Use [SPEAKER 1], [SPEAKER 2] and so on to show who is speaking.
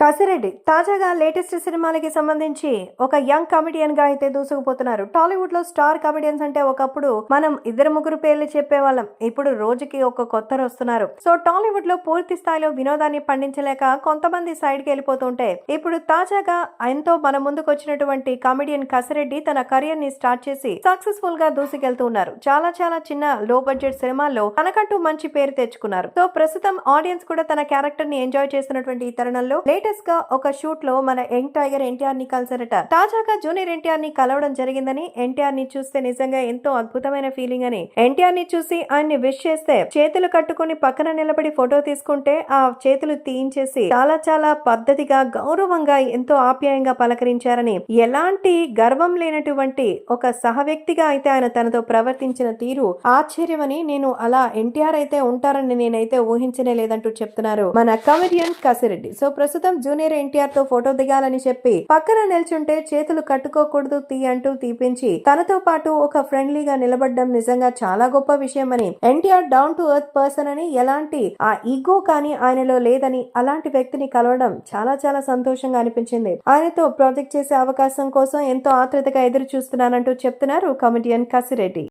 [SPEAKER 1] కాసిరెడ్డి తాజాగా లేటెస్ట్ సినిమాలకి సంబంధించి ఒక యంగ్ కమెడియన్గా అయితే దూసుకుపోతున్నారు. టాలీవుడ్లో స్టార్ కమెడియన్స్ అంటే ఒకప్పుడు మనం ఇద్దరు ముగ్గురు పేర్లు చెప్పేవాళ్ళం. ఇప్పుడు రోజుకి ఒక కొత్తరు వస్తున్నారు. సో టాలీవుడ్లో పూర్తి స్థాయిలో వినోదాన్ని పండించలేక కొంతమంది సైడ్కి వెళ్ళిపోతుంటే ఇప్పుడు తాజాగా ఎంతో మన ముందుకు వచ్చినటువంటి కమెడియన్ కసిరెడ్డి తన కెరియర్ని స్టార్ట్ చేసి సక్సెస్ఫుల్గా దూసుకెళ్తూ ఉన్నారు చాలా చాలా చిన్న లో బడ్జెట్ సినిమాల్లో తనకంటూ మంచి పేరు తెచ్చుకున్నారు. సో ప్రస్తుతం ఆడియన్స్ కూడా తన క్యారెక్టర్ని ఎంజాయ్ చేస్తున్నటువంటి ఈ తరుణంలో లేటెస్ట్ గా ఒక షూట్లో మన యంగ్ టైగర్ ఎన్టీఆర్ని కలిసారట తాజాగా జూనియర్ ఎన్టీఆర్ని కలవడం జరిగిందని ఎన్టీఆర్ని చూస్తే నిజంగా ఎంతో అద్భుతమైన ఫీలింగ్ అని ఎన్టీఆర్ని చూసి ఆయన్ని విష్ చేస్తే చేతులు కట్టుకుని పక్కన నిలబడి ఫోటో తీసుకుంటే ఆ చేతులు తీయించేసి చాలా చాలా పద్ధతిగా గౌరవంగా ఎంతో ఆప్యాయంగా పలకరించారని ఎలాంటి గర్వం లేనటువంటి ఒక సహ వ్యక్తిగా అయితే ఆయన తనతో ప్రవర్తించిన తీరు ఆశ్చర్యమని నేను అలా ఎన్టీఆర్ అయితే ఉంటారని నేనైతే ఊహించనే లేదంటూ చెప్తున్నారు మన కమెడియన్ కసిరెడ్డి. సో ప్రస్తుతం జూనియర్ ఎన్టీఆర్తో ఫోటో దిగాలని చెప్పి పక్కన నిల్చుంటే చేతులు కట్టుకోకూడదు తీ అంటూ తీపించి తనతో పాటు ఒక ఫ్రెండ్లీగా నిలబడడం నిజంగా చాలా గొప్ప విషయం అని NTR down to earth person అని ఎలాంటి ఆ ఈగో కానీ ఆయనలో లేదని అలాంటి వ్యక్తిని కలవడం చాలా చాలా సంతోషంగా అనిపించింది. ఆయనతో ప్రాజెక్ట్ చేసే అవకాశం కోసం ఎంతో ఆత్రుతగా ఎదురు చూస్తున్నానంటూ చెప్తున్నారు కమెడియన్ కసిరెడ్డి.